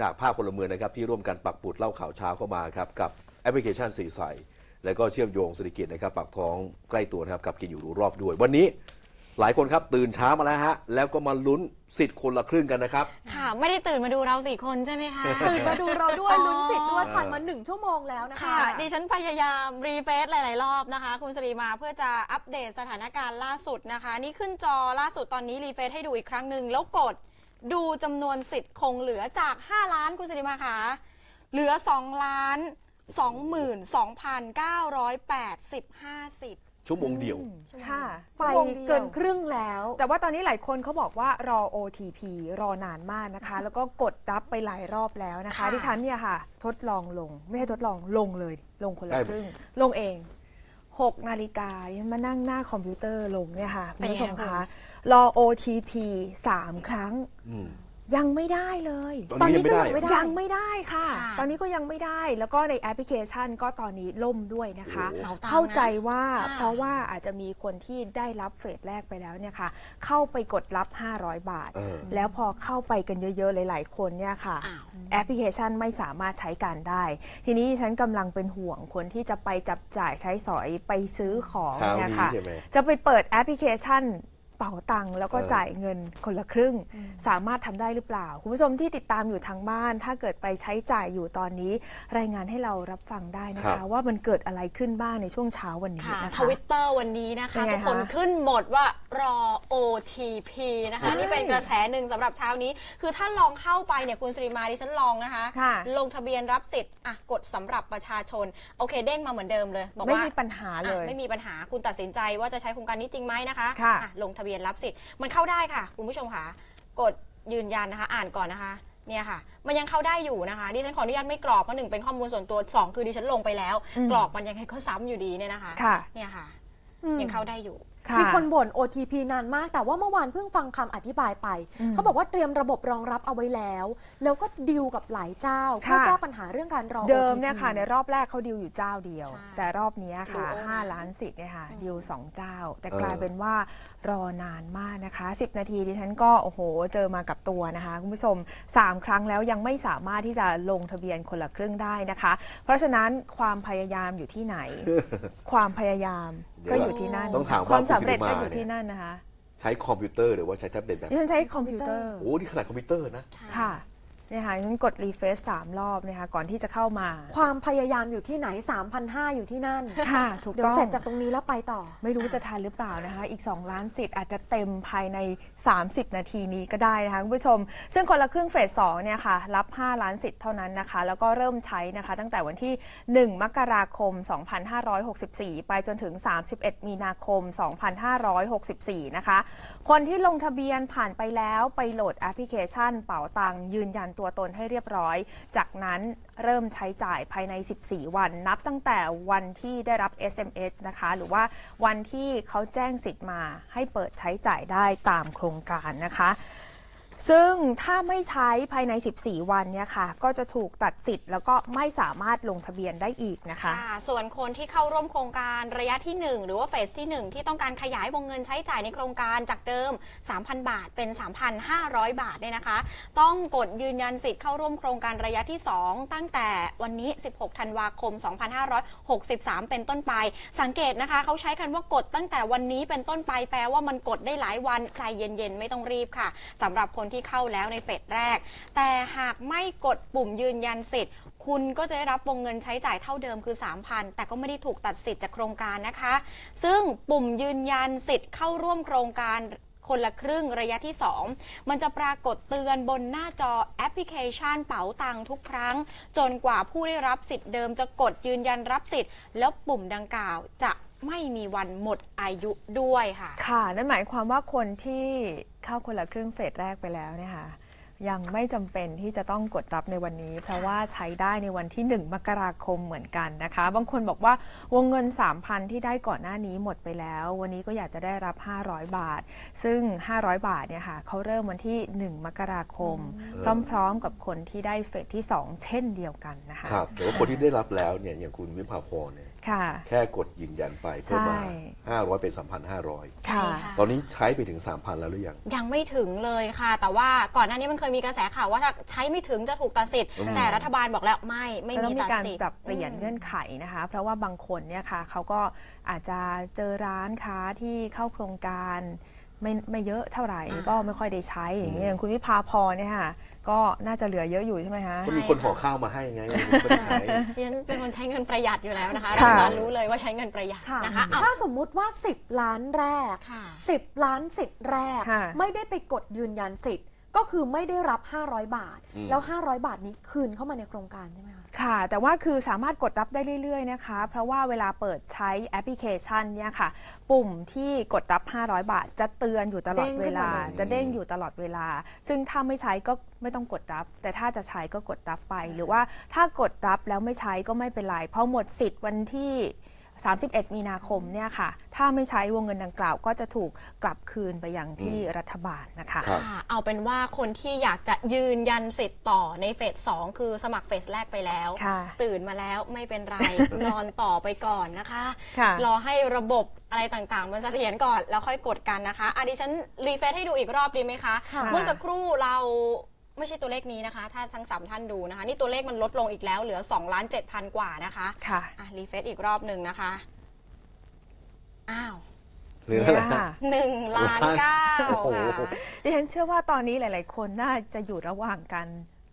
จากภาคพลเมืองนะครับที่ร่วมกันปักปุดเล่าข่าวเช้าเข้ามาครับกับแอปพลิเคชันสีใสแล้วก็เชื่อมโยงเศรษฐกิจนะครับปากท้องใกล้ตัวนะครับกับกินอยู่รู้รอบด้วย วันนี้หลายคนครับตื่นเช้ามาแล้วฮะแล้วก็มาลุ้นสิทธิ์คนละครึ่งกันนะครับ ค่ะ ไม่ได้ตื่นมาดูเราสี่คนใช่ไหมคะ ตื่นมาดูเราด้วยอ๋อลุ้นสิทธิ์ด้วยผ่านมาหนึ่งชั่วโมงแล้วนะคะ ค่ะ ดิฉันพยายามรีเฟซหลาย ๆ รอบนะคะ คุณสรีมาเพื่อจะอัปเดตสถานการณ์ล่าสุดนะคะ นี่ขึ้นจอล่าสุดตอนนี้รีเฟซให้ดูอีกครั้งหนึ่งแล้วกด ดูจำนวนสิทธิ์คงเหลือจาก 5 ล้านคุณสรีมาคะเหลือ 2 ล้าน 22,985 สิทธิ์ ชั่วโมงเดียว ค่ะไปเกินครึ่งแล้ว แต่ว่าตอนนี้หลายคนเขาบอกว่ารอ OTP รอนานมากนะคะ แล้วก็กดรับไปหลายรอบแล้วนะคะค่ะ ที่ฉันเนี่ยค่ะ ทดลองลง ไม่ให้ทดลองลงเลย ลงคนได้ละไหม ครึ่ง ลงเอง 6 นาฬิกายันมานั่งหน้าคอมพิวเตอร์ลงเนี่ยค่ะคุณผู้ชมคะรอ OTP 3 ครั้ง อืม ยังไม่ได้เลยตอนนี้ยังไม่ได้ตอนนี้ก็ยังไม่ได้ ยังไม่ได้ค่ะ ค่ะตอนนี้ก็ยังไม่ได้แล้วก็ในแอปพลิเคชันก็ตอนนี้ล่มด้วยนะคะ โอ้โหเอาตังค์นะเข้าใจว่าค่ะ เพราะว่าอาจจะมีคนที่ได้รับเฟสแรกไปแล้วเนี่ยค่ะ เข้าไปกดรับ 500 บาท เออ แล้วพอเข้าไปกันเยอะๆ หลาย ๆ คนเนี่ยค่ะ อ้าว แอปพลิเคชันไม่สามารถใช้การได้ ทีนี้ฉันกำลังเป็นห่วงคนที่จะไปจับจ่ายใช้สอยไปซื้อของเช้าเนี่ยนี้ค่ะ ใช่ไหม จะไปเปิดแอปพลิเคชัน เป๋าตังค์แล้วก็เออจ่ายเงินคนละครึ่ง สามารถทำได้หรือเปล่า คุณผู้ชมที่ติดตามอยู่ทางบ้าน ถ้าเกิดไปใช้จ่ายอยู่ตอนนี้ รายงานให้เรารับฟังได้นะครัคะบว่ามันเกิดอะไรขึ้นบ้างในช่วงเช้าวันนี้ค่ะนะทคะวิตเตอร์วันนี้นะคะเป็นไงทุกคนคะขึ้นหมดว่ารอ OTP นะคะใช่นี่เป็นกระแสหนึ่งสำหรับเช้านี้ คือถ้าลองเข้าไปเนี่ยคุณสรีมาดิฉันลองนะคะค่ะลงทะเบียนรับสิทธิ์อะกดสำหรับประชาชนโอเคเด้งมาเหมือนเดิมเลยบอกไม่ว่ามีปัญหาเลยอะไม่มีปัญหาคุณตัดสินใจว่าจะใช้โครงการนี้จริงไหมนะคะค่ะอ่ลงทะเบียนรับสิทธิ์มันเข้าได้ค่ะ คุณผู้ชมค่ะ กดยืนยันนะคะ อ่านก่อนนะคะเนี่ยค่ะ มันยังเข้าได้อยู่นะคะ ดิฉันขออนุญาตไม่กรอกเพราะหนึ่งเป็นข้อมูลส่วนตัวสองคือดิฉันลงไปแล้วอืมกรอกมันยังไงก็ซ้ำอยู่ดีเนี่ยนะคะค่ะเนี่ยค่ะอืม ยังเข้าได้อยู่ค่ะมีคนบ่น OTP นานมาก แต่ว่าเมื่อวานเพิ่งฟังคำอธิบายไปอืมเขาบอกว่าเตรียมระบบรองรับเอาไว้แล้ว แล้วก็ดิวกับหลายเจ้าเพื่อค่ะแก้ปัญหาเรื่องการรอ เดิม OTP เนี่ยค่ะ ในรอบแรกเขาดิวอยู่เจ้าเดียวใช่แต่รอบเนี้ยค่ะดูโอ้5ล้านสิทธิ์เนี่ยค่ะอืมดิวสองเจ้า แต่เออกลายเป็นว่ารอนานมากนะคะ 10 นาทีดิฉันก็โอ้โห เจอมากับตัวนะคะคุณผู้ชม 3 ครั้งแล้วยังไม่สามารถที่จะลงทะเบียนคนละครึ่งได้นะคะ เพราะฉะนั้นความพยายามอยู่ที่ไหน ความพยายาม ก็อยู่ที่นั่นต้องถามว่าความสำเร็จคุณสิริก็มาอยู่ที่เนี่ยนั่นนะคะ ใช้คอมพิวเตอร์หรือว่าใช้แท็บเล็ตแบบดิฉันใช้คอมพิวเตอร์ โอ้นี่ขนาดคอมพิวเตอร์นะใช่ค่ะเนี่ยค่ะดิฉันกดรีเฟซสามรอบนะคะก่อนที่จะเข้ามา ความพยายามอยู่ที่ไหน 3,500 อยู่ที่นั่น ค่ะ ถูกเดี๋ยวต้องเสร็จจากตรงนี้แล้วไปต่อ ไม่รู้จะทันหรือเปล่านะคะ อีก 2 ล้านสิทธิ์อาจจะเต็มภายใน 30 นาทีนี้ก็ได้นะคะคุณผู้ชม ซึ่งคนละครึ่งเฟส2เนี่ยค่ะ รับ 5 ล้านสิทธิ์เท่านั้นนะคะ แล้วก็เริ่มใช้นะคะ ตั้งแต่วันที่ 1 มกราคม 2564 ไปจนถึง 31 มีนาคม 2564 นะคะ คนที่ลงทะเบียนผ่านไปแล้วไปโหลดแอปพลิเคชัน เป๋าตังค์ยืนยันตัวตนให้เรียบร้อย จากนั้นเริ่มใช้จ่ายภายใน 14 วัน นับตั้งแต่วันที่ได้รับ SMS นะคะ หรือว่าวันที่เขาแจ้งสิทธิ์มาให้เปิดใช้จ่ายได้ตามโครงการนะคะ ซึ่งถ้าไม่ใช้ภายใน 14 วันเนี่ยค่ะ ก็จะถูกตัดสิทธิ์แล้วก็ไม่สามารถลงทะเบียนได้อีกนะคะะส่วนคนที่เข้าร่วมโครงการระยะที่ 1 หรือว่าเฟสที่ 1 ที่ต้องการขยายวงเงินใช้จ่ายในโครงการจากเดิม 3,000 บาทเป็น 3,500 บาทเนี่ยนะคะ ต้องกดยืนยันสิทธิ์เข้าร่วมโครงการระยะที่ 2 ตั้งแต่วันนี้ 16 ธันวาคม 2563 เป็นต้นไป สังเกตนะคะเขาใช้คำว่ากดตั้งแต่วันนี้เป็นต้นไปแปลว่ามันกดได้หลายวันใจเย็นๆ ไม่ต้องรีบค่ะสำหรับคนที่เข้าแล้วในเฟสแรก แต่หากไม่กดปุ่มยืนยันสิทธิ์ คุณก็จะได้รับวงเงินใช้จ่ายเท่าเดิมคือ 3,000 แต่ก็ไม่ได้ถูกตัดสิทธิ์จากโครงการนะคะ ซึ่งปุ่มยืนยันสิทธิ์เข้าร่วมโครงการคนละครึ่งระยะที่ 2 มันจะปรากฏเตือนบนหน้าจอแอปพลิเคชันเป๋าตังทุกครั้ง จนกว่าผู้ได้รับสิทธิ์เดิมจะกดยืนยันรับสิทธิ์ แล้วปุ่มดังกล่าวจะไม่มีวันหมดอายุด้วยค่ะ ค่ะ นั่นหมายความว่าคนที่ เข้าคนละครึ่งเฟสแรกไปแล้วเนี่ยค่ะยังไม่จำเป็นที่จะต้องกดรับในวันนี้ เพราะว่าใช้ได้ในวันที่ 1 มกราคมเหมือนกันนะคะ บางคนบอกว่าวงเงิน 3,000 ที่ได้ก่อนหน้านี้หมดไปแล้ว วันนี้ก็อยากจะได้รับ 500 บาท ซึ่ง 500 บาทเนี่ยค่ะเขาเริ่มวันที่ 1 มกราคม พร้อมๆกับคนที่ได้เฟสที่ 2 เช่นเดียวกันนะคะครับแต่ว่าคนที่ได้รับแล้วเนี่ยอย่างคุณวิภาพรเนี่ย ค่ะ แค่กดยืนยันไปเพิ่มมา ใช่ 500 เป็น 3,500 ใช่ค่ะค่ะ ตอนนี้ใช้ไปถึง 3,000 แล้วหรือยัง ยังไม่ถึงเลยค่ะ แต่ว่าก่อนหน้านี้มันเคยมีกระแสข่าวว่าถ้าใช้ไม่ถึงจะถูกตัดสิทธิ์อืม แต่รัฐบาลบอกแล้วไม่ไม่ก็ต้มีองมีตัดการสิทธิ์ปรับเปลี่ยนเงื่อนไขนะคะ เพราะว่าบางคนเนี่ยค่ะเขาก็อาจจะเจอร้านค้าที่เข้าโครงการไม่ไม่เยอะเท่าไหร่อ่าก็ไม่ค่อยได้ใช้อย่างนี้ยอย่างคุณวิภาพรเนี่ยค่ะ ก็น่าจะเหลือเยอะอยู่ใช่ไหมคะ ก็มีคนห่อข้าวมาให้ไงไม่ได้ใช้ดิฉันเป็นคนใช้เงินประหยัดอยู่แล้วนะคะรัค่ะ ฐบาลรู้เลยว่าใช้เงินประหยัดค่ะนะคะเอา ถ้าสมมุติว่า 10 ล้านแรก ค่ะ 10 ล้านสิทธิ์แรก ค่ะ ไม่ได้ไปกดยืนยันสิทธิ์ ก็คือไม่ได้รับ 500 บาทอืมแล้ว 500 บาทนี้คืนเข้ามาในโครงการใช่ไหมคะ ค่ะ แต่ว่าคือสามารถกดรับได้เรื่อยๆนะคะ เพราะว่าเวลาเปิดใช้แอปพลิเคชันเนี่ยค่ะ ปุ่มที่กดรับ 500 บาท จะเตือนอยู่ตลอดเวลาเด้งขึ้นมาเลยจะเด้งอยู่ตลอดเวลา ซึ่งถ้าไม่ใช้ก็ไม่ต้องกดรับ แต่ถ้าจะใช้ก็กดรับไป หรือว่าถ้ากดรับแล้วไม่ใช้ก็ไม่เป็นไร เพราะหมดสิทธิ์วันที่ 31 มีนาคมเนี่ยค่ะ ถ้าไม่ใช้วงเงินดังกล่าว ก็จะถูกกลับคืนไปยังที่รัฐบาลนะคะ ครับค่ะเอาเป็นว่าคนที่อยากจะยืนยันสิทธิ์ต่อในเฟสสองคือสมัครเฟสแรกไปแล้ว ค่ะตื่นมาแล้วไม่เป็นไร นอนต่อไปก่อนนะคะ ค่ะ รอให้ระบบอะไรต่างๆ มันเสถียรก่อนแล้วค่อยกดกันนะคะอะดิฉันรีเฟซให้ดูอีกรอบดีไหมคะ ค่ะ เมื่อสักครู่เรา ไม่ใช่ตัวเลขนี้นะคะ ถ้าทั้งสามท่านดูนะคะ นี่ตัวเลขมันลดลงอีกแล้วเหลือ2ล้าน7พันกว่านะคะค่ะอะรีเฟซอีกรอบหนึ่งนะคะ อ้าวเหลืออะไรเนี่ยฮะค่ะหนึ่งล้านเก้าโอ้โห ค่ะ ดิฉันเชื่อว่าตอนนี้หลาย ๆ คนน่าจะอยู่ระหว่างการ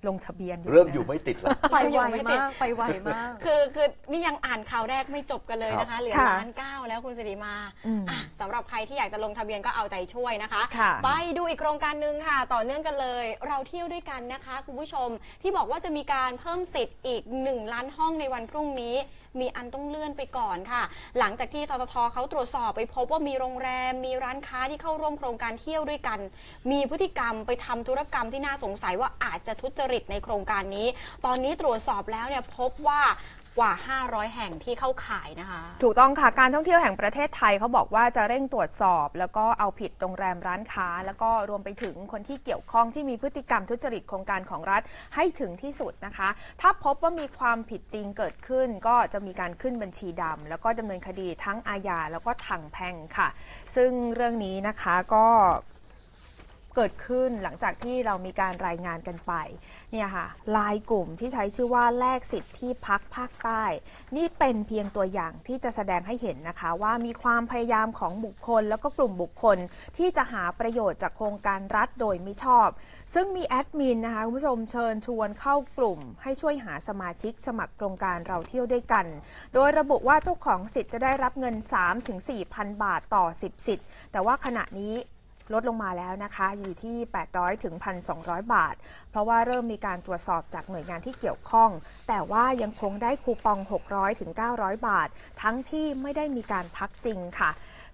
ลงทะเบียนอยู่เริ่มนะอยู่ไม่ติดแล้ว ไปไวยังไม่ติดมากไปไวมาก คือคือนี่ยังอ่านข่าวแรกไม่จบกันเลยนะคะ เหลือค่ะล้านเก้าแล้วคุณสิริมาอืมอะสำหรับใครที่อยากจะลงทะเบียนก็เอาใจช่วยนะคะ ค่ะ ไปดูอีกโครงการหนึ่งค่ะ ต่อเนื่องกันเลย เราเที่ยวด้วยกันนะคะ คุณผู้ชมที่บอกว่าจะมีการเพิ่มสิทธิ์อีก 1 ล้านห้องในวันพรุ่งนี้มีอันต้องเลื่อนไปก่อนค่ะ หลังจากที่ทททเขาตรวจสอบไปพบว่ามีโรงแรม มีร้านค้าที่เข้าร่วมโครงการเที่ยวด้วยกัน มีพฤติกรรมไปทำธุรกรรมที่น่าสงสัยว่าอาจจะทุจริตในโครงการนี้ ตอนนี้ตรวจสอบแล้วเนี่ยพบว่า กว่า 500 แห่งที่เข้าข่ายนะคะ ถูกต้องค่ะ การท่องเที่ยวแห่งประเทศไทยเขาบอกว่าจะเร่งตรวจสอบ แล้วก็เอาผิดโรงแรมร้านค้า แล้วก็รวมไปถึงคนที่เกี่ยวข้องที่มีพฤติกรรมทุจริตโครงการของรัฐให้ถึงที่สุดนะคะ ถ้าพบว่ามีความผิดจริงเกิดขึ้น ก็จะมีการขึ้นบัญชีดำแล้วก็ดำเนินคดีทั้งอาญาแล้วก็ทางแพ่งค่ะ ซึ่งเรื่องนี้นะคะก็ เกิดขึ้นหลังจากที่เรามีการรายงานกันไปเนี่ยค่ะลายกลุ่มที่ใช้ชื่อว่าแลกสิทธิ์ที่พักภาคใต้ นี่เป็นเพียงตัวอย่างที่จะแสดงให้เห็นนะคะว่ามีความพยายามของบุคคล แล้วก็กลุ่มบุคคลที่จะหาประโยชน์จากโครงการรัฐโดยไม่ชอบ ซึ่งมีแอดมินนะคะคุณผู้ชมเชิญชวนเข้ากลุ่ม ให้ช่วยหาสมาชิกสมัครโครงการเราเที่ยวด้วยกัน โดยระบุว่าเจ้าของสิทธิ์จะได้รับเงิน 3-4,000 บาทต่อ 10 สิทธิ์ แต่ว่าขณะนี้ ลดลงมาแล้วนะคะ อยู่ที่ 800 ถึง 1,200 บาท ราะว่าเริ่มมีการตรวจสอบจากหน่วยงานที่เกี่ยวข้อง แต่ว่ายังคงได้คูปอง 600ถึง900 บาท ทั้งที่ไม่ได้มีการพักจริงค่ะ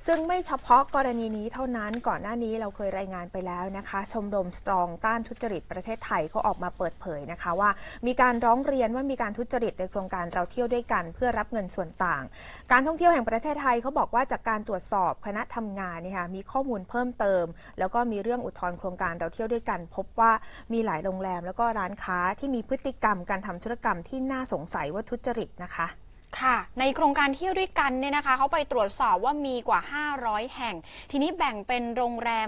ซึ่งไม่เฉพาะกรณีนี้เท่านั้นก่อนหน้านี้เราเคยรายงานไปแล้วนะคะ ชมรมสตรองต้านทุจริตประเทศไทยก็ออกมาเปิดเผยนะคะว่า มีการร้องเรียนว่ามีการทุจริตในโครงการเราเที่ยวด้วยกันเพื่อรับเงินส่วนต่าง การท่องเที่ยวแห่งประเทศไทยเขาบอกว่าจากการตรวจสอบคณะทำงานเนี่ยค่ะมีข้อมูลเพิ่มเติม แล้วก็มีเรื่องอุทธรณ์โครงการเราเที่ยวด้วยกัน พบว่ามีหลายโรงงแรม แล้วก็ร้านค้าที่มีพฤติกรรมการทำธุรกรรมที่น่าสงสัยว่าทุจริตนะคะค่ะ ในโครงการเที่ยวด้วยกันเนี่ยนะคะเขาไปตรวจสอบว่ามีกว่า 500 แห่ง ทีนี้แบ่งเป็นโรงแรม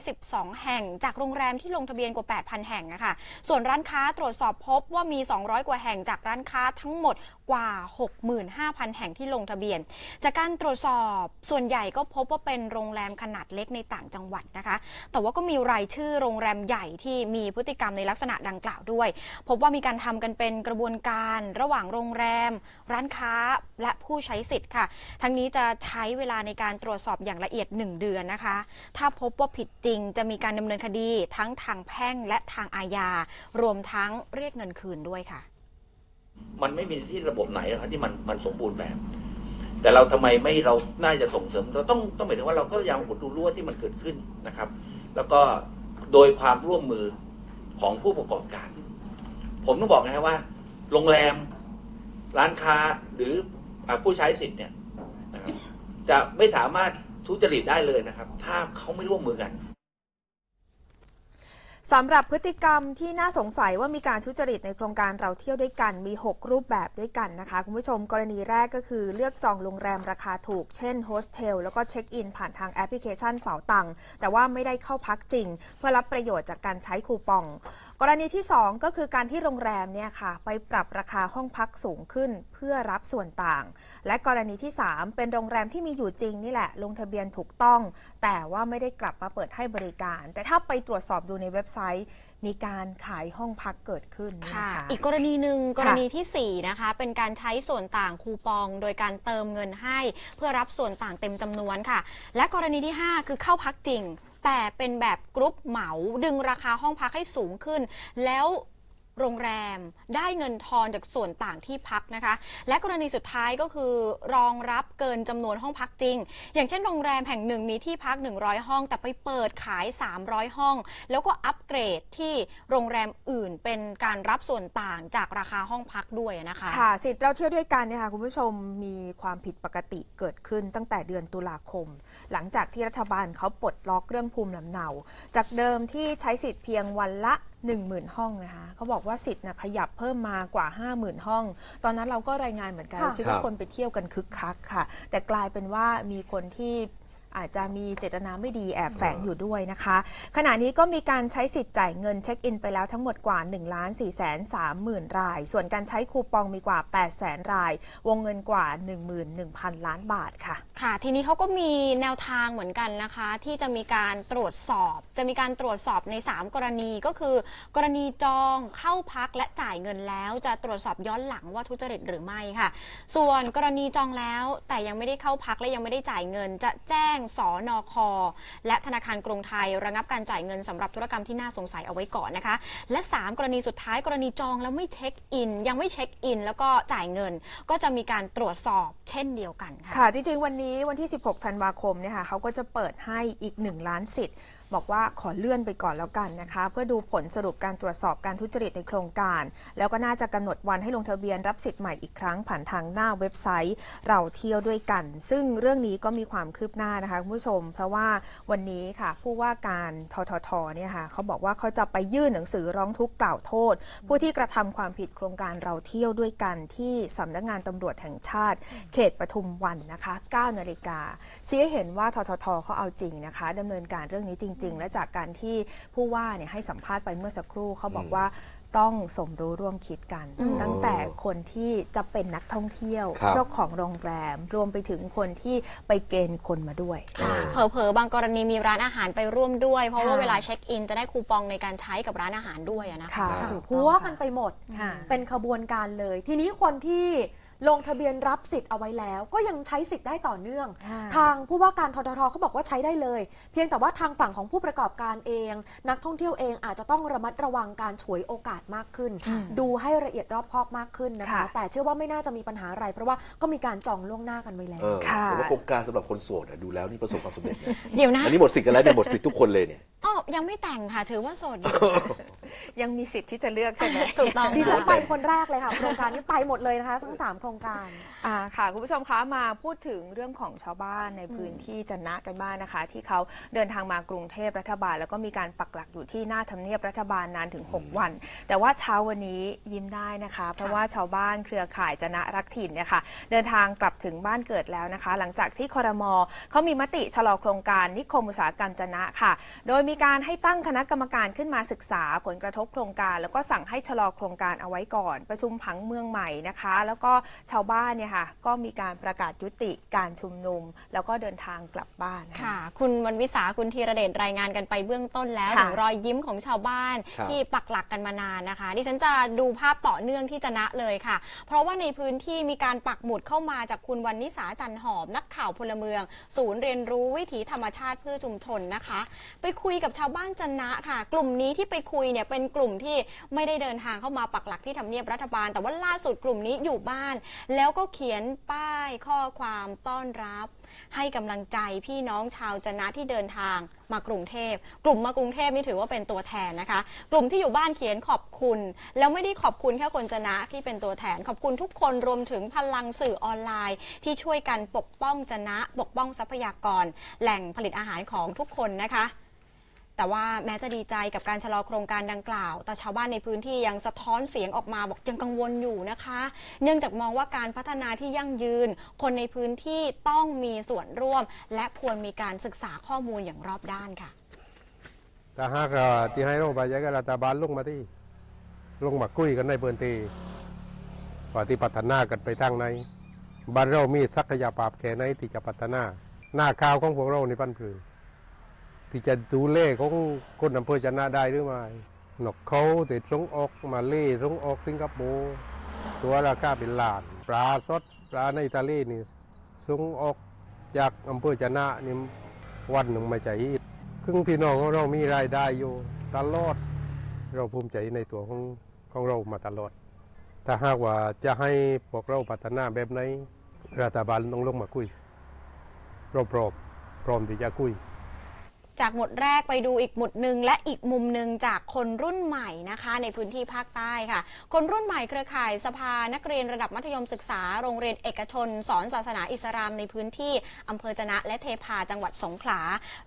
312 แห่ง จากโรงแรมที่ลงทะเบียนกว่า 8,000 แห่งนะคะส่วนร้านค้าตรวจสอบพบว่ามี 200 กว่าแห่งจากร้านค้าทั้งหมดกว่า 65,000 แห่งที่ลงทะเบียน จากการตรวจสอบส่วนใหญ่ก็พบว่าเป็นโรงแรมขนาดเล็กในต่างจังหวัดนะคะ แต่ว่าก็มีรายชื่อโรงแรมใหญ่ที่มีพฤติกรรมในลักษณะดังกล่าวด้วย พบว่ามีการทำกันเป็นกระบวนการระหว่างโรงแรม ร้านค้าและผู้ใช้สิทธิ์ค่ะ ทั้งนี้จะใช้เวลาในการตรวจสอบอย่างละเอียด 1 เดือนนะคะ ถ้าพบว่าผิดจริงจะมีการดำเนินคดีทั้งทางแพ่งและทางอาญา รวมทั้งเรียกเงินคืนด้วยค่ะ มันไม่มีที่ระบบไหนนะครับที่มันมันสมบูรณ์แบบ แต่เราทำไมไม่เราน่าจะส่งเสริมเราต้องต้องหมายถึงว่าเราก็พยายามอุดรูรั่วที่มันเกิดขึ้นนะครับ แล้วก็โดยความร่วมมือของผู้ประกอบการ ผมต้องบอกนะครับว่า โรงแรมร้านค้าหรืออผู้ใช้สิทธิ์เนี่ยนะจะไม่สามารถทุจริตได้เลยนะครับ ถ้าเขาไม่ร่วมมือกัน สำหรับพฤติกรรมที่น่าสงสัยว่ามีการทุจริตในโครงการเราเที่ยวด้วยกันมี 6 รูปแบบด้วยกันนะคะ คุณผู้ชมกรณีแรกก็คือเลือกจองโรงแรมราคาถูก เช่นโฮสเทลแล้วก็เช็คอินผ่านทางแอปพลิเคชันเป๋าตังค์แต่ว่าไม่ได้เข้าพักจริง เพื่อรับประโยชน์จากการใช้คูปอง กรณีที่ 2 ก็คือการที่โรงแรมเนี่ยค่ะไปปรับราคาห้องพักสูงขึ้นเพื่อรับส่วนต่าง และกรณีที่ 3 เป็นโรงแรมที่มีอยู่จริงนี่แหละลงทะเบียนถูกต้อง แต่ว่าไม่ได้กลับมาเปิดให้บริการ แต่ถ้าไปตรวจสอบดูในเว็บไซต์มีการขายห้องพักเกิดขึ้นค่ะนะคะ อีกกรณีหนึ่งค่ะกรณีทีสี่4นะคะ เป็นการใช้ส่วนต่างคูปอง โดยการเติมเงินให้ เพื่อรับส่วนต่างเต็มจำนวนค่ะ และกรณีที่ 5 คือเข้าพักจริง แต่เป็นแบบกรุ๊ปเหมาดึงราคาห้องพักให้สูงขึ้น แล้ว โรงแรม ได้เงินทอนจากส่วนต่างที่พักนะคะ และกรณีสุดท้ายก็คือ รองรับเกินจำนวนห้องพักจริง อย่างเช่นโรงแรมแห่งหนึ่งมีที่พัก 100 ห้อง แต่ไปเปิดขาย 300 ห้อง แล้วก็อัปเกรดที่โรงแรมอื่นเป็นการรับส่วนต่างจากราคาห้องพักด้วยนะคะค่ะสิทธิ์เราเที่ยวด้วยกันเนี่ยค่ะคุณผู้ชมมีความผิดปกติเกิดขึ้นตั้งแต่เดือนตุลาคม หลังจากที่รัฐบาลเขาปลดล็อกเรื่องภูมิลำเนา จากเดิมที่ใช้สิทธิ์เพียงวันละ 10,000 ห้องนะคะเขาบอกว่าสิทธิ์นะขยับเพิ่มมากว่า 50,000 ห้อง ตอนนั้นเราก็รายงานเหมือนกันค่ะ คิดว่าครับคนไปเที่ยวกันคึกคักค่ะ แต่กลายเป็นว่ามีคนที่ อาจจะมีเจตนาไม่ดีแอบแฝงอยู่ด้วยนะคะ ขณะนี้ก็มีการใช้สิทธิ์จ่ายเงินเช็คอินไปแล้วทั้งหมดกว่า1 4 3 0 0 0 0ราย ส่วนการใช้คูปองมีกว่า8 0 0 0 0 0ราย วงเงินกว่า 11,000 ล้านบาทค่ะ ค่ะ ทีนี้เขาก็มีแนวทางเหมือนกันนะคะ ที่จะมีการตรวจสอบ จะมีการตรวจสอบใน 3 กรณีก็คือ กรณีจองเข้าพักและจ่ายเงินแล้วจะตรวจสอบย้อนหลังว่าทุจริตหรือไม่ค่ะ ส่วนกรณีจองแล้วแต่ยังไม่ได้เข้าพักและยังไม่ได้จ่ายเงิน จะแจ้งสอนอคและธนาคารกรุงไทย ระงับการจ่ายเงินสำหรับธุรกรรมที่น่าสงสัยเอาไว้ก่อนนะคะ และ 3 กรณีสุดท้ายกรณีจองแล้วไม่เช็คอิน ยังไม่เช็คอิน แล้วก็จ่ายเงิน ก็จะมีการตรวจสอบเช่นเดียวกันค่ะค่ะจริงๆ วันนี้วันที่ 16 ธันวาคมเนี่ยค่ะเขาก็จะเปิดให้อีก 1 ล้านสิทธิ์ บอกว่าขอเลื่อนไปก่อนแล้วกันนะคะ เพื่อดูผลสรุปการตรวจสอบการทุจริตในโครงการ แล้วก็น่าจะกำหนดวันให้ลงทะเบียนรับสิทธิ์ใหม่อีกครั้งผ่านทางหน้าเว็บไซต์เราเที่ยวด้วยกัน ซึ่งเรื่องนี้ก็มีความคืบหน้านะคะคุณผู้ชม เพราะว่าวันนี้ค่ะ ผู้ว่าการทททเนี่ยค่ะเขาบอกว่าเขาจะไปยื่นหนังสือร้องทุกข์กล่าวโทษ ผู้ที่กระทำความผิดโครงการเราเที่ยวด้วยกันที่สำนักงานตำรวจแห่งชาติ เขตปทุมวันนะคะ9นาฬิกาชี้ให้เห็นว่าทททเขาเอาจริงนะคะดำเนินการเรื่องนี้จริงๆ และจากการที่ผู้ว่าเนี่ยให้สัมภาษณ์ไปเมื่อสักครู่เขาบอกว่าต้องสมรู้ร่วมคิดกันอืมตั้งแต่คนที่จะเป็นนักท่องเที่ยวครับเจ้าของโรงแรม รวมไปถึงคนที่ไปเกณฑ์คนมาด้วยค่ะเผลอๆบางกรณีมีร้านอาหารไปร่วมด้วย เพราะว่าค่ะเวลาเช็คอินจะได้คูปองในการใช้กับร้านอาหารด้วยอะนะคะค่ะค่ะถูกต้องหัวค่ะกันไปหมดค่ะเป็นขบวนการเลย ทีนี้คนที่ ลงทะเบียนรับสิทธิ์เอาไว้แล้ว ก็ยังใช้สิทธิ์ได้ต่อเนื่องค่ะทางผู้ว่าการทททเขาบอกว่าใช้ได้เลย เพียงแต่ว่าทางฝั่งของผู้ประกอบการเอง นักท่องเที่ยวเองอาจจะต้องระมัดระวังการฉวยโอกาสมากขึ้นค่ะดูให้ละเอียดรอบคอบมากขึ้นนะคะค่ะแต่เชื่อว่าไม่น่าจะมีปัญหาอะไร เพราะว่าก็มีการจองล่วงหน้ากันไว้แล้วเออค่ะผมว่าโครงการสำหรับคนโสดอะดูแล้วนี่ประสบความสำเร็จนะเดี๋ยวนะอันนี้หมดสิทธิ์กันแล้วเนี่ยหมดสิทธิ์ทุกคนเลยเนี่ยอ๋อยังไม่แต่งค่ะถือว่าโสดอยู่ยังมีสิทธิ์ที่จะเลือกใช่ไหมถูกต้องดิฉันค่ะไปคนแรกเลยค่ะโครงการนี้ไปหมดเลยนะคะทั้งสามโครงการ อ่าค่ะคุณผู้ชมคะมาพูดถึงเรื่องของชาวบ้านในพื้นที่จันนะกันบ้างนะคะ ที่เขาเดินทางมากรุงเทพรัฐบาล แล้วก็มีการปักหลักอยู่ที่หน้าทำเนียบรัฐบาลนานถึง 6 วัน แต่ว่าเช้าวันนี้ยิ้มได้นะคะ เพราะว่าชาวบ้านเครือข่ายจันนะรักถิ่นเนี่ยค่ะเดินทางกลับถึงบ้านเกิดแล้วนะคะ หลังจากที่ครมเขามีมติชะลอโครงการนิคมอุตสาหกรรมจันนะค่ะ โดยมีการให้ตั้งคณะกรรมการขึ้นมาศึกษาผลกระทบโครงการ แล้วก็สั่งให้ชะลอโครงการเอาไว้ก่อน ประชุมผังเมืองใหม่นะคะ แล้วก็ชาวบ้านเนี่ยค่ะก็มีการประกาศยุติการชุมนุม แล้วก็เดินทางกลับบ้านนค่ะ คุณวันวิสาคุณธีระเดชรายงานกันไปเบื้องต้นแล้วค่ะถึงรอยยิ้มของชาวบ้านครับที่ปักหลักกันมานานนะคะ ดิฉันจะดูภาพต่อเนื่องที่จะนะเลยค่ะ เพราะว่าในพื้นที่มีการปักหมุดเข้ามาจากคุณวันนิสาจันหอม นักข่าวพลเมือง ศูนย์เรียนรู้วิถีธรรมชาติเพื่อชุมชนนะคะ ไปคุยกับชาวบ้านจันนะค่ะ กลุ่มนี้ที่ไปคุยเนี่ยเป็นกลุ่มที่ไม่ได้เดินทางเข้ามาปักหลักที่ทำเนียบรัฐบาล แต่ว่าล่าสุดกลุ่มนี้อยู่บ้านแล้วก็เขียนป้ายข้อความต้อนรับ ให้กำลังใจพี่น้องชาวจะนะที่เดินทางมากรุงเทพ กลุ่มมากรุงเทพนี่ถือว่าเป็นตัวแทนนะคะ กลุ่มที่อยู่บ้านเขียนขอบคุณ แล้วไม่ได้ขอบคุณแค่คนจะนะที่เป็นตัวแทน ขอบคุณทุกคนรวมถึงพลังสื่อออนไลน์ ที่ช่วยกันปกป้องจะนะ ปกป้องทรัพยากร แหล่งผลิตอาหารของทุกคนนะคะ แต่ว่าแม้จะดีใจกับการชะลอโครงการดังกล่าว แต่ชาวบ้านในพื้นที่ยังสะท้อนเสียงออกมาบอกยังกังวลอยู่นะคะ เนื่องจากมองว่าการพัฒนาที่ยั่งยืน คนในพื้นที่ต้องมีส่วนร่วม และควรมีการศึกษาข้อมูลอย่างรอบด้านค่ะถ้าหากที่ให้เราไปย้ายกับรัฐบาลลงมาที่ ลงมาคุยกันในพื้นที่ว่าที่พัฒนากันไปทางไหนบ้านเรามีศักยภาพแค่ไหนที่จะพัฒนา หน้าข่าวของพวกเราในพันผือ ที่จะดูเล่ของคนอำเภอจะนาได้หรือไม่นกเขาติดส่งออกมาเล่ส่งออกสิงคโปร์ตัวราคาเป็นล้านปลาสดปลาในทะเลนี่ส่งออกจากอำเภอจะนานี่วันหนึ่งม่ใช่ครึ่งพี่น้องของเรามีรายได้อยู่ตลอด เราภูมิใจในตัวของของเรามาตลอด ถ้าหากว่าจะให้พวกเราพัฒนาแบบไหนรัฐบาลต้องลงมาคุยเราพร้อมพร้อมที่จะคุย จากหมุดแรกไปดูอีกหมุดหนึ่งและอีกมุมหนึ่งจากคนรุ่นใหม่นะคะ ในพื้นที่ภาคใต้ค่ะ คนรุ่นใหม่เครือข่ายสภานักเรียนระดับมัธยมศึกษา โรงเรียนเอกชน สอนศาสนาอิสลามในพื้นที่อำเภอจนะและเทพาจังหวัดสงขลา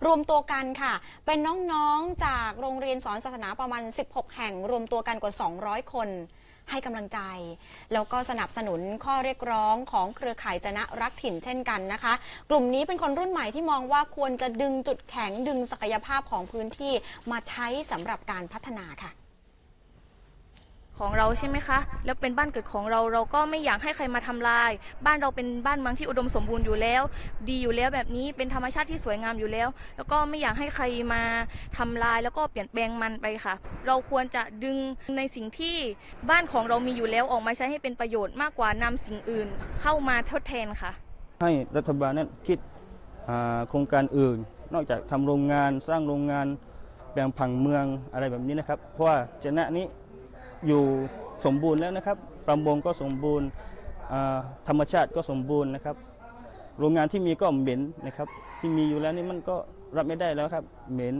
รวมตัวกันค่ะ เป็นน้องๆจากโรงเรียนสอนศาสนาประมาณ 16 แห่ง รวมตัวกันกว่า 200 คน ให้กำลังใจ แล้วก็สนับสนุนข้อเรียกร้องของเครือข่ายจนะรักถิ่นเช่นกันนะคะ กลุ่มนี้เป็นคนรุ่นใหม่ที่มองว่าควรจะดึงจุดแข็งดึงศักยภาพของพื้นที่มาใช้สำหรับการพัฒนาค่ะ ของเราใช่ไหมคะ แล้วเป็นบ้านเกิดของเราเราก็ไม่อยากให้ใครมาทำลาย บ้านเราเป็นบ้านเมืองที่อุดมสมบูรณ์อยู่แล้ว ดีอยู่แล้วแบบนี้เป็นธรรมชาติที่สวยงามอยู่แล้ว แล้วก็ไม่อยากให้ใครมาทำลาย แล้วก็เปลี่ยนแปลงมันไปค่ะ เราควรจะดึงในสิ่งที่บ้านของเรามีอยู่แล้วออกมาใช้ให้เป็นประโยชน์มากกว่านำสิ่งอื่นเข้ามาทดแทนค่ะ ให้รัฐบาลนั้นคิดโครงการอื่น นอกจากทำโรงงานสร้างโรงงานแปลงผังเมืองอะไรแบบนี้นะครับ เพราะว่าจะนะนี้ อยู่สมบูรณ์แล้วนะครับ ประมงก็สมบูรณ์ธรรมชาติก็สมบูรณ์นะครับ โรงงานที่มีก็เหม็นนะครับ ที่มีอยู่แล้วนี่มันก็รับไม่ได้แล้วครับเหม็น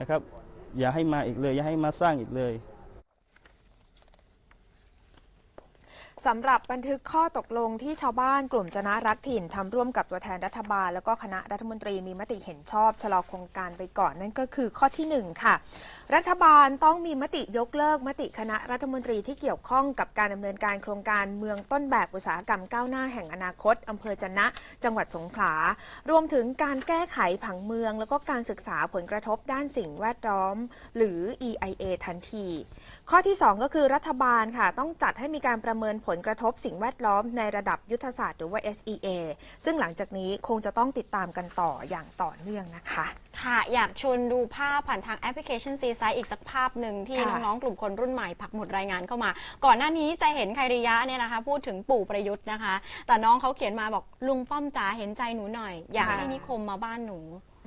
นะครับ อย่าให้มาอีกเลย อย่าให้มาสร้างอีกเลย สำหรับบันทึกข้อตกลงที่ชาวบ้านกลุ่มจนะรักถิ่นทำร่วมกับตัวแทนรัฐบาล แล้วก็คณะรัฐมนตรีมีมติเห็นชอบชะลอโครงการไปก่อนนั่นก็คือข้อที่ 1 ค่ะ รัฐบาลต้องมีมติยกเลิกมติคณะรัฐมนตรีที่เกี่ยวข้องกับการดำเนินการโครงการเมืองต้นแบบอุตสาหกรรมก้าวหน้าแห่งอนาคตอำเภอจนะ จังหวัดสงขลารวมถึงการแก้ไขผังเมือง แล้วก็การศึกษาผลกระทบด้านสิ่งแวดล้อม หรือ EIA ทันที ข้อที่ 2 ก็คือรัฐบาลค่ะต้องจัดให้มีการประเมินผลกระทบสิ่งแวดล้อมในระดับยุทธศาสตร์หรือว่า SEA ซึ่งหลังจากนี้คงจะต้องติดตามกันต่ออย่างต่อเนื่องนะคะ ค่ะ อยากชวนดูภาพผ่านทางแอปพลิเคชันซีไซอีกสักภาพหนึ่งที่ค่ะ น้องๆ กลุ่มคนรุ่นใหม่ปักหมุดรายงานเข้ามา ก่อนหน้านี้จะเห็นไคริยะเนี่ยนะคะ พูดถึงปู่ประยุทธ์นะคะ แต่น้องเขาเขียนมาบอกลุงป้อมจ๋าเห็นใจหนูหน่อย อยากให้นิคมมาบ้านหนู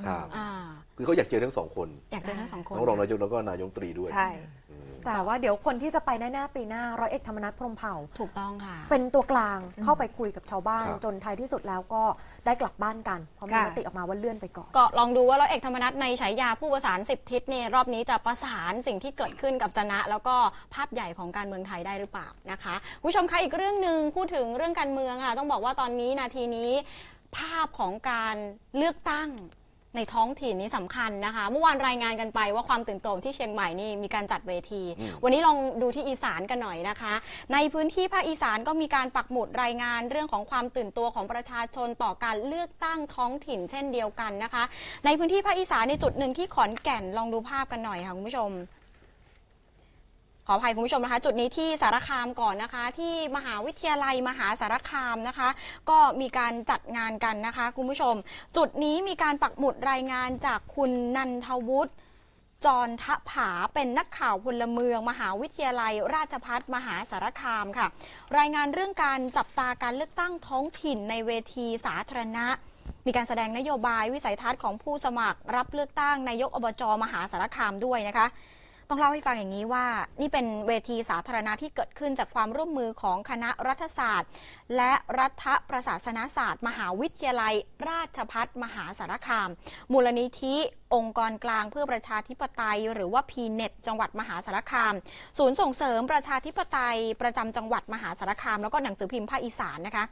ครับ อ่า คือเขาอยากเจอทั้งสองคนอยากเจอทั้งสองคน ทั้งรองนายกแล้วก็นายกรัฐมนตรีด้วยใช่ อืม แต่ว่าเดี๋ยวคนที่จะไปแน่ๆปีหน้าร้อยเอกธรรมนัฐพรหมเผ่า ถูกต้องค่ะ เป็นตัวกลางเข้าไปคุยกับชาวบ้าน ครับจนท้ายที่สุดแล้วก็ได้กลับบ้านกันเพราะมีค่ะ มติออกมาว่าเลื่อนไปก่อน ก็ลองดูว่าร้อยเอกธรรมนัฐในฉายาผู้ประสานสิบทิศเนี่ยรอบนี้จะประสานสิ่งที่เกิดขึ้นกับจนะ แล้วก็ภาพใหญ่ของการเมืองไทยได้หรือเปล่านะคะคุณผู้ชมคะอีกเรื่องหนึ่งพูดถึงเรื่องการเมืองค่ะ ต้องบอกว่าตอนนี้นาทีนี้ ภาพของการเลือกตั้ง ในท้องถิ่นนี้สำคัญนะคะ เมื่อวานรายงานกันไปว่าความตื่นตัวที่เชียงใหม่นี่มีการจัดเวทีอืมวันนี้ลองดูที่อีสานกันหน่อยนะคะ ในพื้นที่ภาคอีสานก็มีการปักหมุดรายงานเรื่องของความตื่นตัวของประชาชนต่อการเลือกตั้งท้องถิ่นเช่นเดียวกันนะคะ ในพื้นที่ภาคอีสานในจุดหนึ่งที่ขอนแก่นลองดูภาพกันหน่อยค่ะคุณผู้ชม ขออภัยคุณผู้ชมนะคะ จุดนี้ที่สารคามก่อนนะคะ ที่มหาวิทยาลัยมหาสารคามนะคะ ก็มีการจัดงานกันนะคะ คุณผู้ชม จุดนี้มีการปักหมุดรายงานจากคุณนันทวุฒิจรทผาเป็นนักข่าวพลเมือง มหาวิทยาลัย ราชพัฒมหาสารคามค่ะ รายงานเรื่องการจับตาการเลือกตั้งท้องถิ่นในเวทีสาธารณะมีการแสดงนโยบายวิสัยทัศน์ของผู้สมัครรับเลือกตั้งนายกอบจมหาสารคามด้วยนะคะ ต้องเล่าให้ฟังอย่างนี้ว่า นี่เป็นเวทีสาธารณะที่เกิดขึ้นจากความร่วมมือของคณะรัฐศาสตร์ และรัฐประศาสนศาสตร์ มหาวิทยาลัย ราชพัฒมหาสารคาม มูลนิธิองค์กรกลางเพื่อประชาธิปไตย หรือว่า PNET จังหวัดมหาสารคาม ศูนย์ส่งเสริมประชาธิปไตย ประจำจังหวัดมหาสารคาม แล้วก็หนังสือพิมพ์ภาคอีสานนะคะ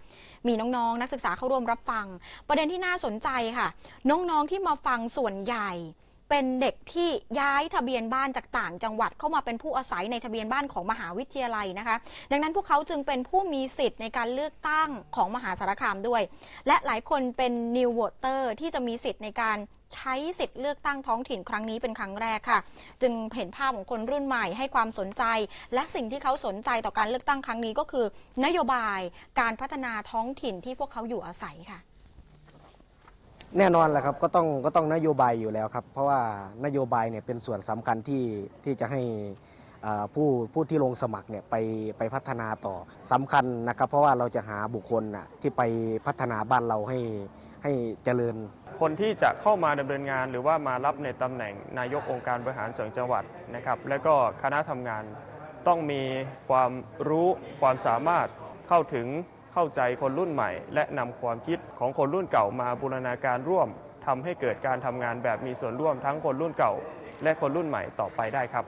มีน้องๆนักศึกษาเข้าร่วมรับฟัง ประเด็นที่น่าสนใจค่ะ น้องๆที่มาฟังส่วนใหญ่ เป็นเด็กที่ย้ายทะเบียนบ้านจากต่างจังหวัดเข้ามาเป็นผู้อาศัยในทะเบียนบ้านของมหาวิทยาลัยนะคะ ดังนั้นพวกเขาจึงเป็นผู้มีสิทธิ์ในการเลือกตั้งของมหาสารคามด้วย และหลายคนเป็น new voter ที่จะมีสิทธิ์ในการใช้สิทธิ์เลือกตั้งท้องถิ่นครั้งนี้เป็นครั้งแรกค่ะ จึงเห็นภาพของคนรุ่นใหม่ให้ความสนใจ และสิ่งที่เขาสนใจต่อการเลือกตั้งครั้งนี้ก็คือ นโยบายการพัฒนาท้องถิ่นที่พวกเขาอยู่อาศัยค่ะ แน่นอนแหละครับก็ต้องก็ต้องนโยบายอยู่แล้วครับ เพราะว่านโยบายเนี่ยเป็นส่วนสำคัญที่ที่จะให้อ่าผู้ผู้ที่ลงสมัครเนี่ยไปไปพัฒนาต่อสำคัญนะครับ เพราะว่าเราจะหาบุคคลน่ะที่ไปพัฒนาบ้านเราให้ให้เจริญ คนที่จะเข้ามาดำเนินงานหรือว่ามารับในตำแหน่งนายกองค์การบริหารส่วนจังหวัดนะครับ และก็คณะทำงานต้องมีความรู้ความสามารถเข้าถึง เข้าใจคนรุ่นใหม่ และนำความคิดของคนรุ่นเก่ามาบูรณาการร่วมทำให้เกิดการทำงานแบบมีส่วนร่วมทั้งคนรุ่นเก่า และคนรุ่นใหม่ต่อไปได้ครับ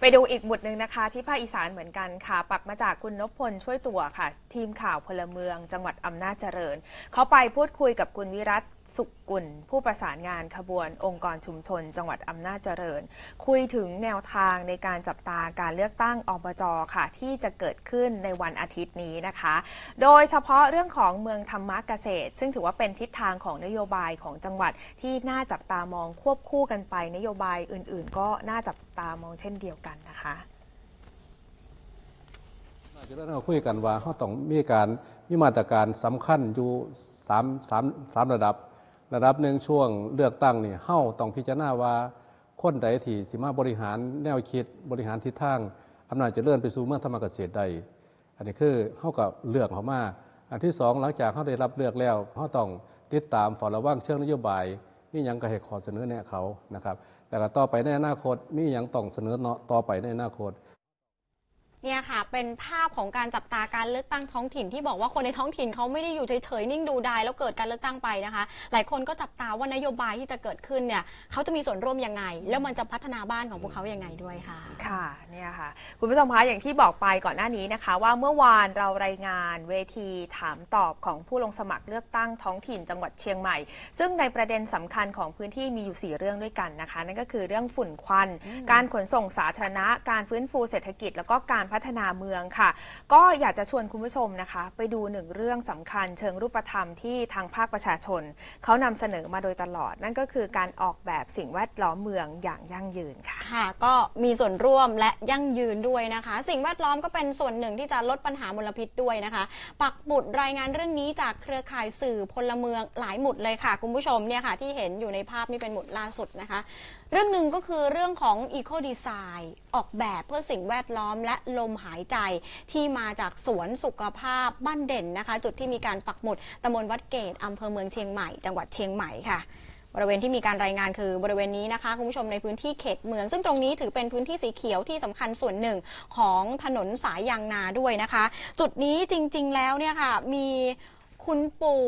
ไปดูอีกหมุดหนึ่งนะคะ ที่ภาคอีสานเหมือนกันค่ะ ปักมาจากคุณนพพลช่วยตัวค่ะ ทีมข่าวพลเมือง จังหวัดอำนาจเจริญ เขาไปพูดคุยกับคุณวิรัต สุขกุล ผู้ประสานงานขบวนองค์กรชุมชน จังหวัดอำนาจเจริญ คุยถึงแนวทางในการจับตาการเลือกตั้งอบจค่ะ ที่จะเกิดขึ้นในวันอาทิตย์นี้นะคะ โดยเฉพาะเรื่องของเมืองธรรมะเกษตร ซึ่งถือว่าเป็นทิศทางของนโยบายของจังหวัดที่น่าจับตามองควบคู่กันไป นโยบายอื่น ๆ ก็น่าจับตามองเช่นเดียวกันนะคะอาจะเราคุยกันว่าเขาต้องมีการมีมาตรการสำคัญอยู่สามสามสามระดับ ระดับหนึ่งช่วงเลือกตั้งนี่เฮ้าต้องพิจารณาว่าคนใดที่สิมาบริหารแนวคิดบริหารทิศทางอำนาจจะเลื่อนไปสู่เมืองธรรมเกษตรใด อันนี้คือเฮากับเลือกเขามาอันที่สองหลังจากเขาได้รับเลือกแล้วเขาต้องติดตามฝ่าระว่างเชิงนโยบายมีหยังก็ให้ขอเสนอแนะเขานะครับ แต่ก็ต่อไปในอนาคตมีหยังต้องเสนอเนาะต่อไปในอนาคต เนี่ยค่ะ เป็นภาพของการจับตาการเลือกตั้งท้องถิ่นที่บอกว่าคนในท้องถิ่นเขาไม่ได้อยู่เฉยๆนิ่งดูดายแล้วเกิดการเลือกตั้งไปนะคะ หลายคนก็จับตาว่านโยบายที่จะเกิดขึ้นเนี่ยเขาจะมีส่วนร่วมยังไง แล้วมันจะพัฒนาบ้านของพวกเขายังไงด้วยค่ะ ค่ะเนี่ยค่ะ คุณผู้ชมคะอย่างที่บอกไปก่อนหน้านี้นะคะ ว่าเมื่อวานเรารายงานเวทีถามตอบของผู้ลงสมัครเลือกตั้งท้องถิ่นจังหวัดเชียงใหม่ ซึ่งในประเด็นสำคัญของพื้นที่มีอยู่ 4 เรื่องด้วยกันนะคะ นั่นก็คือเรื่องฝุ่นควัน การขนส่งสาธารณะ การฟื้นฟูเศรษฐกิจ แล้วก็การพัฒนาเมืองค่ะ ก็อยากจะชวนคุณผู้ชมนะคะ ไปดูหนึ่งเรื่องสำคัญเชิงรูปธรรมที่ทางภาคประชาชน เขานำเสนอมาโดยตลอด นั่นก็คือการออกแบบสิ่งแวดล้อมเมืองอย่างยั่งยืนค่ะค่ะ ก็มีส่วนร่วมและยั่งยืนด้วยนะคะ สิ่งแวดล้อมก็เป็นส่วนหนึ่งที่จะลดปัญหามลพิษด้วยนะคะ ปักหมุดรายงานเรื่องนี้จากเครือข่ายสื่อพลเมืองหลายหมุดเลยค่ะ คุณผู้ชมเนี่ยค่ะที่เห็นอยู่ในภาพนี่เป็นหมุดล่าสุดนะคะ เรื่องหนึ่งก็คือเรื่องของ Eco Design ออกแบบเพื่อสิ่งแวดล้อมและลมหายใจที่มาจากสวนสุขภาพบ้านเด่นนะคะ จุดที่มีการปักหมุดตำบลวัดเกตอำเภอเมืองเชียงใหม่ จังหวัดเชียงใหม่ค่ะบริเวณที่มีการรายงานคือบริเวณนี้นะคะ คุณผู้ชมในพื้นที่เขตเมือง ซึ่งตรงนี้ถือเป็นพื้นที่สีเขียวที่สำคัญส่วนหนึ่งของถนนสายยางนาด้วยนะคะ จุดนี้จริงๆแล้วเนี่ยค่ะมีคุณปู่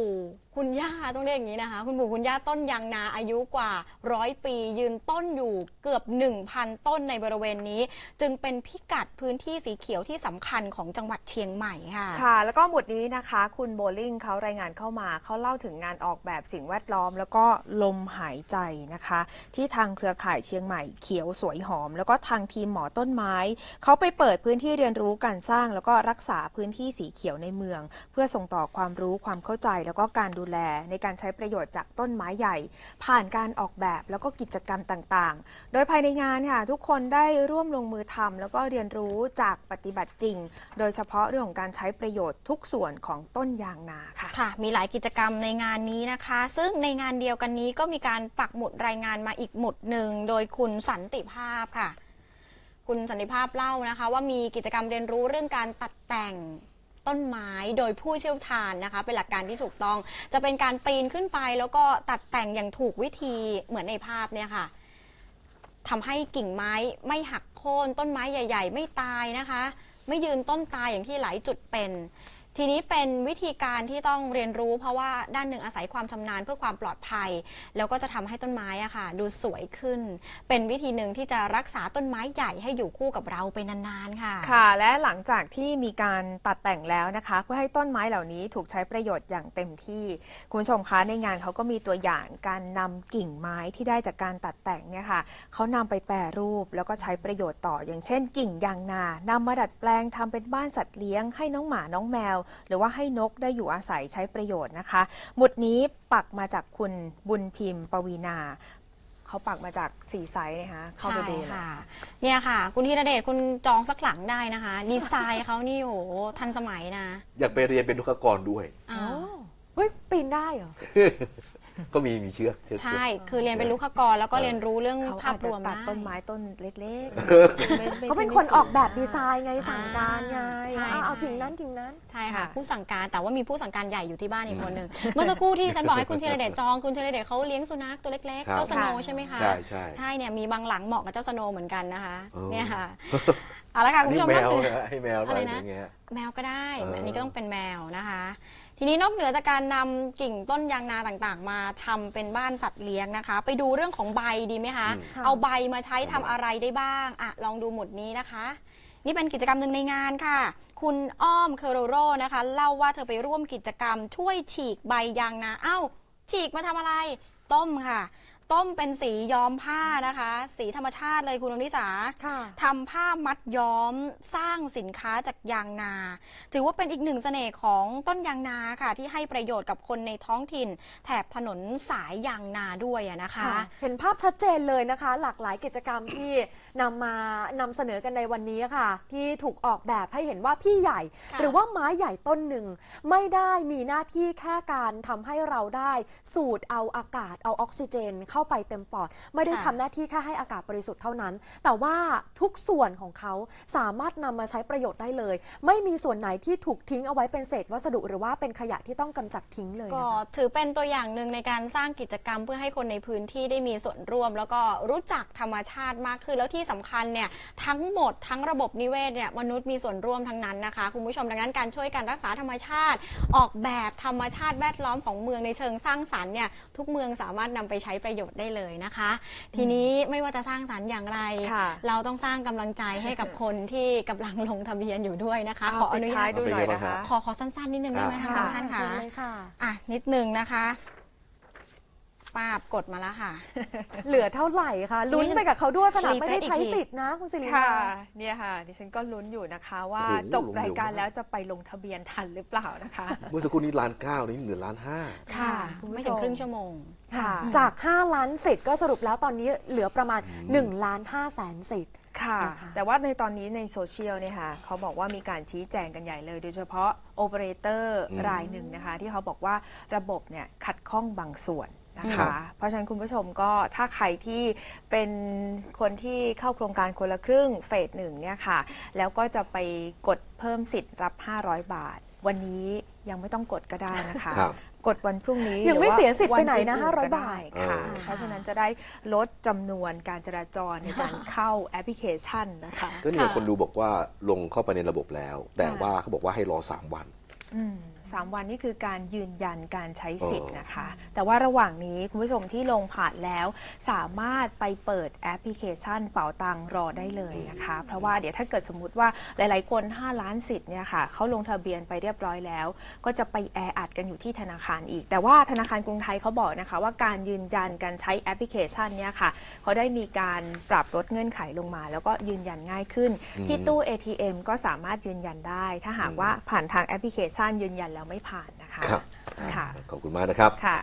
คุณย่าต้องเรียกอย่างนี้นะคะ คุณปู่คุณย่าต้นยางนาอายุกว่าร้อยปียืนต้นอยู่เกือบ 1,000 ต้นในบริเวณนี้ จึงเป็นพิกัดพื้นที่สีเขียวที่สำคัญของจังหวัดเชียงใหม่ค่ะ ค่ะ แล้วก็หมดนี้นะคะ คุณโบลิ่งเขารายงานเข้ามาเขาเล่าถึงงานออกแบบสิ่งแวดล้อม แล้วก็ลมหายใจนะคะ ที่ทางเครือข่ายเชียงใหม่เขียวสวยหอม แล้วก็ทางทีมหมอต้นไม้ เขาไปเปิดพื้นที่เรียนรู้การสร้าง แล้วก็รักษาพื้นที่สีเขียวในเมือง เพื่อส่งต่อความรู้ความเข้าใจแล้วก็การดููแล ในการใช้ประโยชน์จากต้นไม้ใหญ่ ผ่านการออกแบบแล้วก็กิจกรรมต่างๆ โดยภายในงานค่ะทุกคนได้ร่วมลงมือทำแล้วก็เรียนรู้จากปฏิบัติจริง โดยเฉพาะเรื่องของการใช้ประโยชน์ทุกส่วนของต้นยางนาค่ะ ค่ะ มีหลายกิจกรรมในงานนี้นะคะ ซึ่งในงานเดียวกันนี้ก็มีการปักหมุดรายงานมาอีกหมุดหนึ่งโดยคุณสันติภาพค่ะ คุณสันติภาพเล่านะคะ ว่ามีกิจกรรมเรียนรู้เรื่องการตัดแต่ง ต้นไม้โดยผู้เชี่ยวชาญนะคะ เป็นหลักการที่ถูกต้อง จะเป็นการปีนขึ้นไปแล้วก็ตัดแต่งอย่างถูกวิธีเหมือนในภาพเนี่ยค่ะทำให้กิ่งไม้ไม่หักโค่นต้นไม้ใหญ่ ๆ ไม่ตายนะคะ ไม่ยืนต้นตายอย่างที่หลายจุดเป็น ทีนี้เป็นวิธีการที่ต้องเรียนรู้ เพราะว่าด้านหนึ่งอาศัยความชำนาญเพื่อความปลอดภัย แล้วก็จะทำให้ต้นไม้อะค่ะ ดูสวยขึ้น เป็นวิธีหนึ่งที่จะรักษาต้นไม้ใหญ่ให้อยู่คู่กับเราไปนานๆค่ะ ค่ะ และหลังจากที่มีการตัดแต่งแล้วนะคะ เพื่อให้ต้นไม้เหล่านี้ถูกใช้ประโยชน์อย่างเต็มที่ คุณผู้ชมคะในงานเขาก็มีตัวอย่างการนำกิ่งไม้ที่ได้จากการตัดแต่งเนี่ยค่ะเขานำไปแปรรูปแล้วก็ใช้ประโยชน์ต่อ อย่างเช่น กิ่งยางนานำมาดัดแปลงทำเป็นบ้านสัตว์เลี้ยงให้น้องหมาน้องแมวหรือว่าให้นกได้อยู่อาศัยใช้ประโยชน์นะคะ หมุดนี้ปักมาจากคุณบุญพิมพ์ปวีนาเขาปักมาจากสีไซส์นะคะเข้าไปใช่ดูเลยค่ะ เนี่ยค่ะ คุณธีรเดชคุณจองสักหลังได้นะคะ ดีไซน์เขานี่โหทันสมัยนะ อยากไปเรียนเป็นลูกกรด้วยอ่าเฮ้ยปีนได้เหรอ ก็มีมีเชือกเชือกใช่ คือเรียนเป็นลูกขกรแล้วก็เรียนรู้เรื่องเขาภาอาพจรจะวมตัดได้ ต้นไม้ต้นเล็กๆไม่ไม่เขาเป็นไม่คนสูงออกแบบดีไซน์ไงสั่งการไงใช่เอาเอาใช่ กิ่งนั้นกิ่งนั้น ใช่ค่ะค่ะ ผู้สั่งการแต่ว่ามีผู้สั่งการใหญ่อยู่ที่บ้านอีกคนหนึ่งเมื่อสักครู่ที่ฉันบอกให้คุณธีรเดชจองคุณธีรเดชเขาเลี้ยงสุนัขตัวเล็กครับๆเจ้าสโนว์ใช่ไหมคะ ใช่ใช่ ใช่เนี่ยมีบางหลังเหมาะกับเจ้าสโนว์เหมือนกันนะคะเออ เนี่ยค่ะเอาละค่ะอันคุณนี้ผู้ชมแมนอกวเหนือนะให้แมวหน่อะไรอยนะ อย่างเงี้ย แมวก็ได้เอออัอันนี้ก็ต้องเป็นแมวนะคะ ทีนี้นอกเหนือจากการนำกิ่งต้นยางนาต่างๆ มาทำเป็นบ้านสัตว์เลี้ยงนะคะ ไปดูเรื่องของใบดีไหมคะ อืมค่ะ เอาใบมาใช้ทำอะไรได้บ้างอะลองดูหมุดนี้นะคะ นี่เป็นกิจกรรมหนึ่งในงานค่ะ คุณอ้อมเคอโรโรนะคะ เล่าว่าเธอไปร่วมกิจกรรมช่วยฉีกใบยางนา เอ้า ฉีกมาทำอะไร ต้มค่ะ ต้มเป็นสีย้อมผ้านะคะ สีธรรมชาติเลยคุณอนิสาค่ะ ทำผ้ามัดย้อมสร้างสินค้าจากยางนา ถือว่าเป็นอีกหนึ่งเสน่ห์ของต้นยางนาค่ะ ที่ให้ประโยชน์กับคนในท้องถิ่น แถบถนนสายยางนาด้วยอะนะคะค่ะเห็นภาพชัดเจนเลยนะคะ หลากหลายกิจกรรมที่นำมานำเสนอกันในวันนี้ค่ะ ที่ถูกออกแบบให้เห็นว่าพี่ใหญ่ ค่ะ หรือว่าไม้ใหญ่ต้นหนึ่ง ไม่ได้มีหน้าที่แค่การทำให้เราได้ สูดเอาอากาศเอาออกซิเจนเข้าไปเต็มปอด ไม่ได้ทำหน้าที่แค่ให้อากาศบริสุทธิ์เท่านั้น แต่ว่าทุกส่วนของเขาสามารถนำมาใช้ประโยชน์ได้เลย ไม่มีส่วนไหนที่ถูกทิ้งเอาไว้เป็นเศษวัสดุหรือว่าเป็นขยะที่ต้องกำจัดทิ้งเลยก็นะคะถือเป็นตัวอย่างหนึ่งในการสร้างกิจกรรมเพื่อให้คนในพื้นที่ได้มีส่วนร่วม แล้วก็รู้จักธรรมชาติมากขึ้นแล้วที่สำคัญเนี่ยทั้งหมดทั้งระบบนิเวศเนี่ยมนุษย์มีส่วนร่วมทั้งนั้นนะคะคุณผู้ชมดังนั้นการช่วยการรักษาธรรมชาติ ออกแบบธรรมชาติแวดล้อมของเมืองในเชิงสร้างสรรค์เนี่ยทุกเมืองสามารถนำไปใช้ประโยชน์ได้เลยนะคะ ทีนี้ไม่ว่าจะสร้างสรรค์อย่างไรค่ะเราต้องสร้างกำลังใจให้กับคนที่กำลังลงทะเบียนอยู่ด้วยนะคะ ขออนุญาตเปิดท้ายดูหน่อยนะคะขอขอสั้นๆนิดนึงได้ไหมครัคะบท่านเชิคะญเลยค่ะอะนิดนึงนะคะ ป้าบกดมาแล้วค่ะ เหลือเท่าไหร่คะลุ้นไปกับเขาด้วยขนาดไม่ได้รีเฟรชอีกใช้ทีสิทธิ์นะคุณสิริค่ะมาเนี่ยค่ะ ดิฉันก็ลุ้นอยู่นะคะว่าโอ้โหจบรายการลงเร็วมาก แล้วจะไปลงทะเบียนทันหรือเปล่านะคะ เมื่อสักครู่นี้ล้านเก้านี่เหลือล้านห้า ค่ะ คุณผู้ไม่ชถึงม ครึ่งชั่วโมง ค่ะ จาก 5 ล้านสิทธิ์ก็สรุปแล้วตอนนี้เหลือประมาณ1ล้าน5แสนสิทธิ์ ค่ะ นะคะแต่ว่าในตอนนี้ในโซเชียลเนี่ยค่ะเขาบอกว่ามีการชี้แจงกันใหญ่เลย โดยเฉพาะโอเปอเรเตอร์อืม รายหนึ่งนะคะ ที่เขาบอกว่าระบบเนี่ยขัดข้องบางส่วน นะครัคะบเพราะฉะนั้นคุณผู้ชมก็ถ้าใครที่เป็นคนที่เข้าโครงการคนละครึ่งเฟสหนึ่งเนี่ยค่ะ แล้วก็จะไปกดเพิ่มสิทธิ์รับ 500 บาท วันนี้ยังไม่ต้องกดก็ได้นะคะ ครับกดวันพรุ่งนี้ยังไม่หรือว่าเสียสิทธิ์ไปไหนนะวัอื่ๆก็500ได้บาทค่ะเออเพราะฉะนั้นจะได้ลดจำนวนการจราจรในการเข้าแอปพลิเคชันนะคะก็เนี่ยค่ะคนดูบอกว่าลงเข้าไปในระบบแล้ว แต่ค่ะว่าเขาบอกว่าให้รอสามวัน อืม สามวันนี่คือการยืนยันการใช้สิทธิ์เออนะคะ แต่ว่าระหว่างนี้คุณผู้ชมที่ลงผ่านแล้ว สามารถไปเปิดแอปพลิเคชันเป๋าตังรอได้เลยนะคะ เพราะว่าเดี๋ยวถ้าเกิดสมมุติว่าหลายๆ คน 5 ล้านสิทธิ์เนี่ยค่ะเขาลงทะเบียนไปเรียบร้อยแล้ว ก็จะไปแออัดกันอยู่ที่ธนาคารอีก แต่ว่าธนาคารกรุงไทยเขาบอกนะคะ ว่าการยืนยันการใช้แอปพลิเคชันเนี่ยค่ะเขาได้มีการปรับลดเงื่อนไขลงมา แล้วก็ยืนยันง่ายขึ้นอืมที่ตู้ ATM ก็สามารถยืนยันได้ ถ้าหากว่าผ่านทางแอปพลิเคชันยืนยันแล้วไม่ผ่านนะคะครับค่ะขอบคุณมากนะครับค่ะ